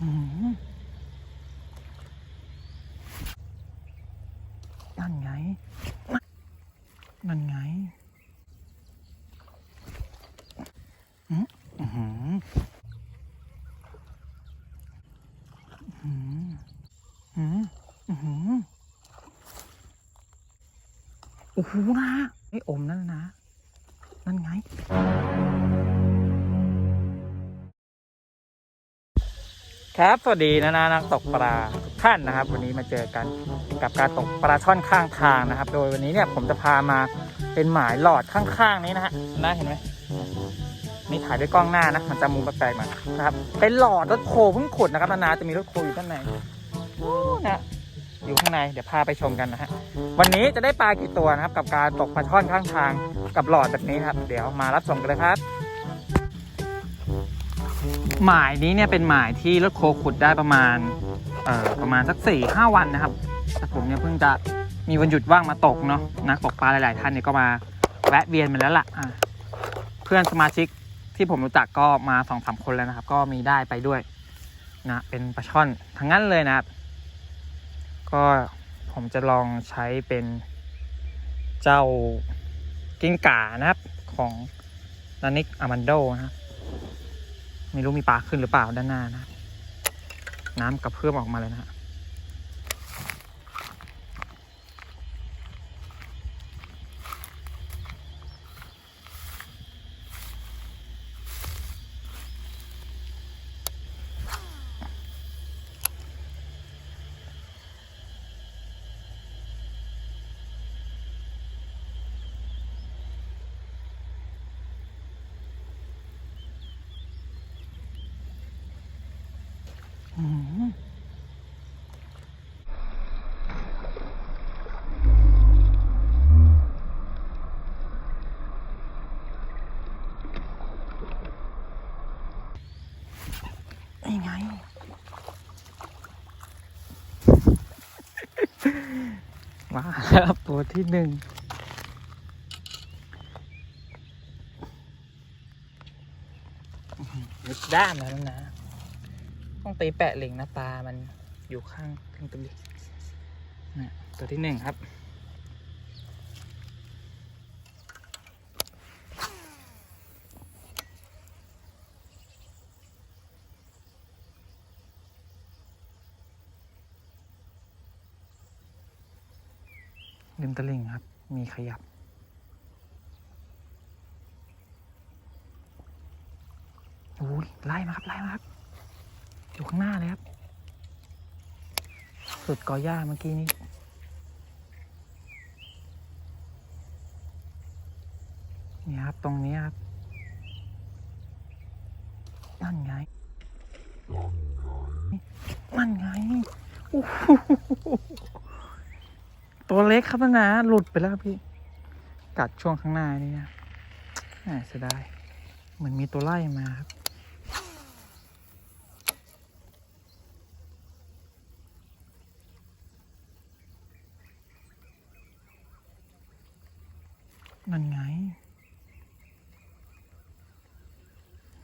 นั่นไง นั่นไงอืมอื้อหืออื้อหืออื้อหือโอ้โหนะไอ้อมนั่นนะ นั่นไง ครับ สวัสดีนะนะนักตกปลาทุกท่านนะครับ วันนี้มาเจอกันกับการตกปลาช่อนข้างทางนะครับ โดยวันนี้เนี่ยผมจะพามาเป็นหมายหลอดข้างๆนี้นะฮะนะเห็นไหมนี่ถ่ายด้วยกล้องหน้านะ มันจะมุมแปลกๆหน่อยนะครับ เป็นหลอดรถโคเพิ่งขุดนะครับนานาจะมีรถโคอยู่ด้านในนะอยู่ข้างในเดี๋ยวพาไปชมกันนะฮะวันนี้จะได้ปลากี่ตัวนะครับ กับการตกปลาช่อนข้างทางกับหลอดแบบนี้ครับ เดี๋ยวมารับชมกันเลยครับ หมายนี้เนี่ยเป็นหมายที่รถโคขุดได้ประมาณเอ่อประมาณสักสี่ห้าวันนะครับแต่ผมเนี่ยเพิ่งจะมีวันหยุดว่างมาตกเนาะนักตกปลาหลาย ๆ ท่านเนี่ยก็มาแวะเวียนมาแล้วล่ะอะเพื่อนสมาชิกที่ผมรู้จักก็มาสองสามคนแล้วนะครับ ก็มีได้ไปด้วยนะเป็นปลาช่อนทั้งนั้นเลยนะครับ ก็ผมจะลองใช้เป็นเจ้ากิ้งก่านะครับของนานิกอามันโดนะครับ ไม่รู้มีปลาขึ้นหรือเปล่าด้านหน้านะ น้ำกระเพื่อมออกมาเลยนะฮะ อืมนี่ไง มาครับตัวที่หนึ่งดด้านแล้วนะ ต้องตีแปะเหล็งนะปลา มันอยู่ข้างข้างตรงนี้นะตัวที่หนึ่งครับ ริมตลิ่งครับ มีขยับโอ้ยไล่มาครับ ไล่มาครับ อยู่ข้างหน้าเลยครับ สุดกอหญ้าเมื่อกี้นี้ นี่ครับตรงนี้ครับ นั่นไง นั่นไงตัวเล็กครับนะ หลุดไปแล้วพี่ กัดช่วงข้างหน้านี่นะแหมเสียดาย เหมือนมีตัวไล่มาครับ นั่นไงอื้อหือ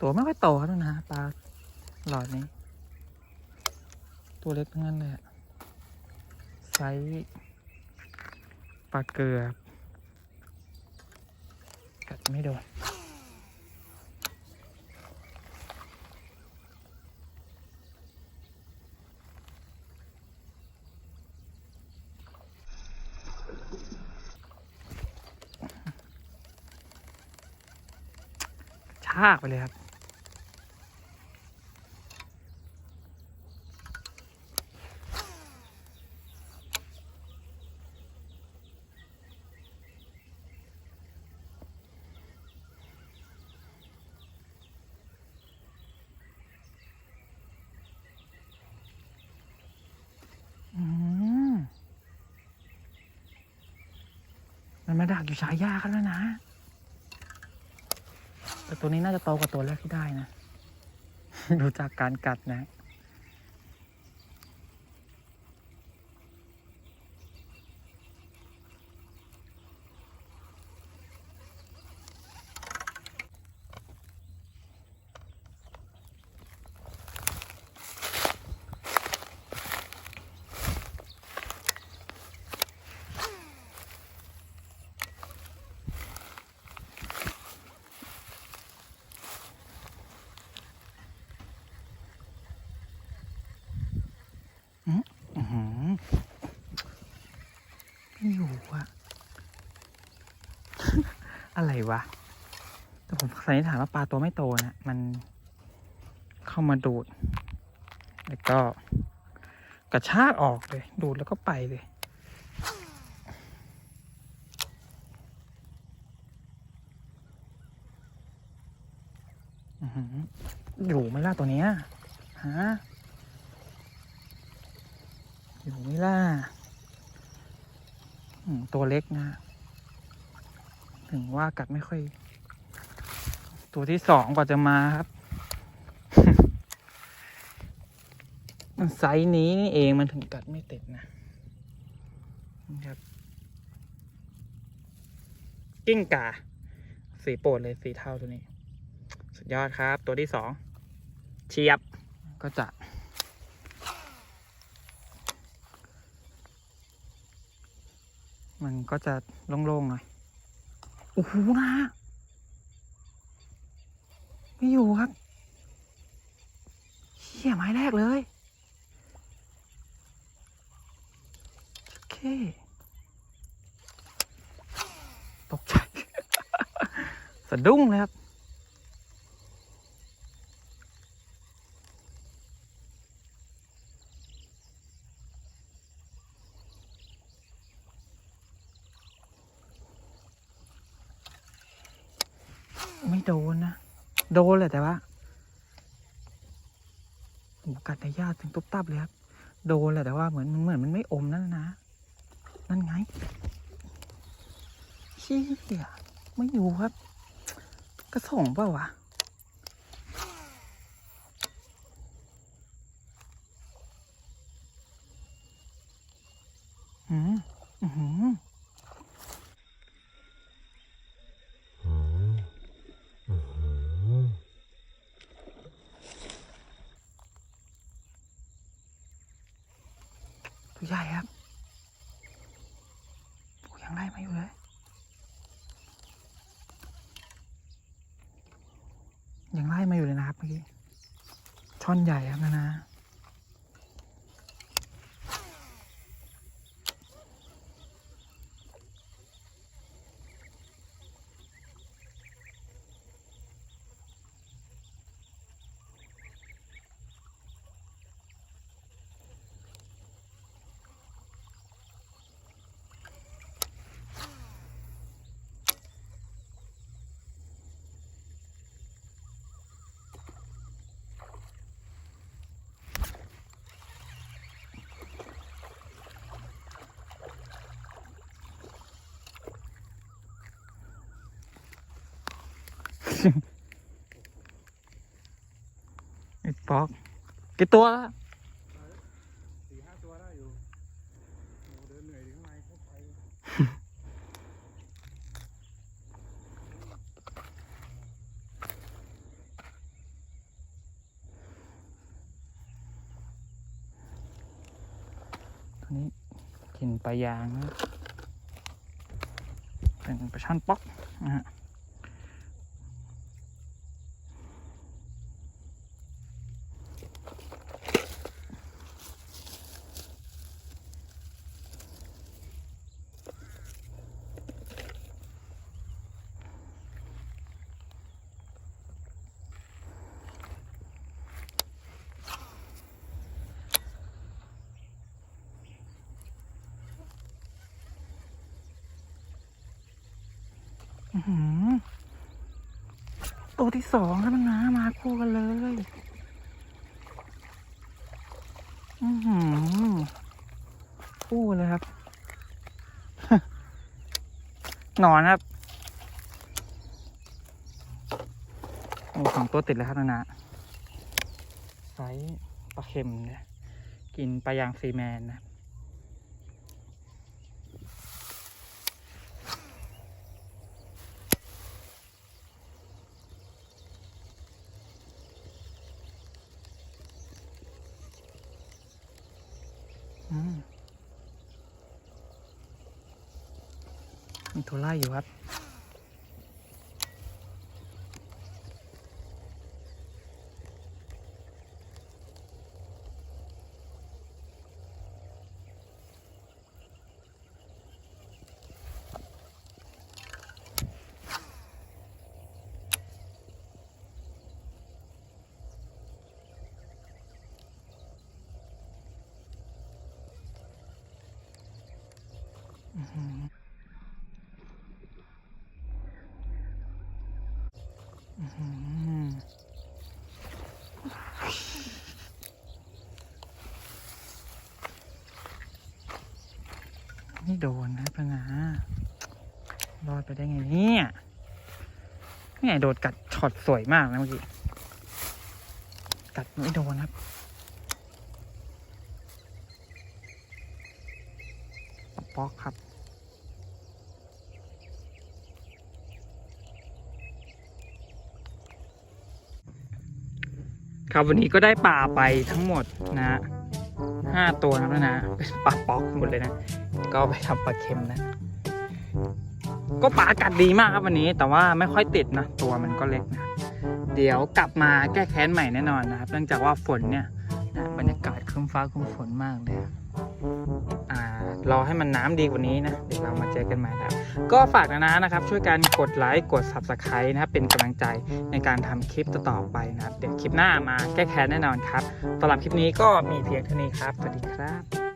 ตัวไม่ค่อยโตครับนะปลาหลอดนี้ ตัวเล็กทั้งนั้นเลยไซส์ปลาเกลือกัดไม่โดน ชากไปเลยครับอืมมันมาดักอยู่ชายยากันแล้วนะ แต่ตัวนี้น่าจะโตกว่าตัวแรกที่ได้นะ ดูจากการกัดนะ อ อะไรวะ แต่ผมสันนิษฐานว่าปลาตัวไม่โตนะ มันเข้ามาดูด แล้วก็กระชากออกเลย ดูดแล้วก็ไปเลยอยู่ไหม่ล่ะตัวเนี้ยฮะอยู่ไหม่ล่ะตัวเล็กนะ ถึงว่ากัดไม่ค่อย ตัวที่สองกว่าจะมาครับ มันไซส์นี้นี่เองมันถึงกัดไม่ติดนะนะครับกิ้งก่าสีโปรดเลยสีเทาตัวนี้ สุดยอดครับ ตัวที่สองเชียบก็จะมันก็จะโล่งๆหน่อย โอ้โหนะไม่อยู่ครับเขี่ยไม้แรกเลย โอเค ตกใจ สะดุ้งเลยครับ ไม่โดนนะ โดนแหละแต่ว่าโอ้กัดในญาติถึงตุ๊บตับเลยครับ โดนแหละแต่ว่าเหมือนมันเหมือนมันไม่อมนั่นนะ นั่นไงเชี่ยไม่อยู่ครับ กระส่งเปล่าวะอืมอือ หือตัวใหญ่ครับปูยังไล่มาอยู่เลย ยังไล่มาอยู่เลยนะครับเมื่อกี้ ช่อนใหญ่ครับนะนะ ไอ้ป๊อกกี่ตัวละสี่ห้าตัวได้อยู่โอ้เดินเหนื่อยถึงข้างในเข้าไปตัวนี้กินปลายางนะเป็นปลาช่อนป๊อกนะฮะ ตัวที่สองแล้วนะมาคู่กันเลยอือหือคู่เลยครับ หนอนครับ โอ้สองตัวติดเลยครับนะนะไซส์ปลาเค็มเนี่ยกินปลายางซีแมนนะ มีตัวไล่อยู่ครับ ไม่โดนนะพะนารอดไปได้ไงเนี่ยเนี่ยโดนกัดช็อตสวยมากนะเมื่อกี้ กัดไม่โดนครับ ป๊อกป๊อกครับ ครับวันนี้ก็ได้ปลาไปทั้งหมดนะฮะห้าตัวนะครับนะเป็นปลาป๊อกหมดเลยนะ ก็ไปทำปลาเค็มนะ ก็ปลากัดดีมากครับวันนี้ แต่ว่าไม่ค่อยติดนะ ตัวมันก็เล็กนะ เดี๋ยวกลับมาแก้แค้นใหม่แน่นอนนะครับ เนื่องจากว่าฝนเนี่ยนะบรรยากาศครึ้มฟ้าครึ้มฝนมากเลยอ่า รอให้มันน้ำดีกว่านี้นะ เดี๋ยวเรามาเจอกันใหม่ครับ ก็ฝากนะนะนะครับ ช่วยกันกดไลค์กด Subscribe นะครับ เป็นกำลังใจในการทำคลิปต่อไปนะครับ เดี๋ยวคลิปหน้ามาแก้แค้นแน่นอนครับสำหรับคลิปนี้ก็มีเพียงเท่านี้ครับ สวัสดีครับ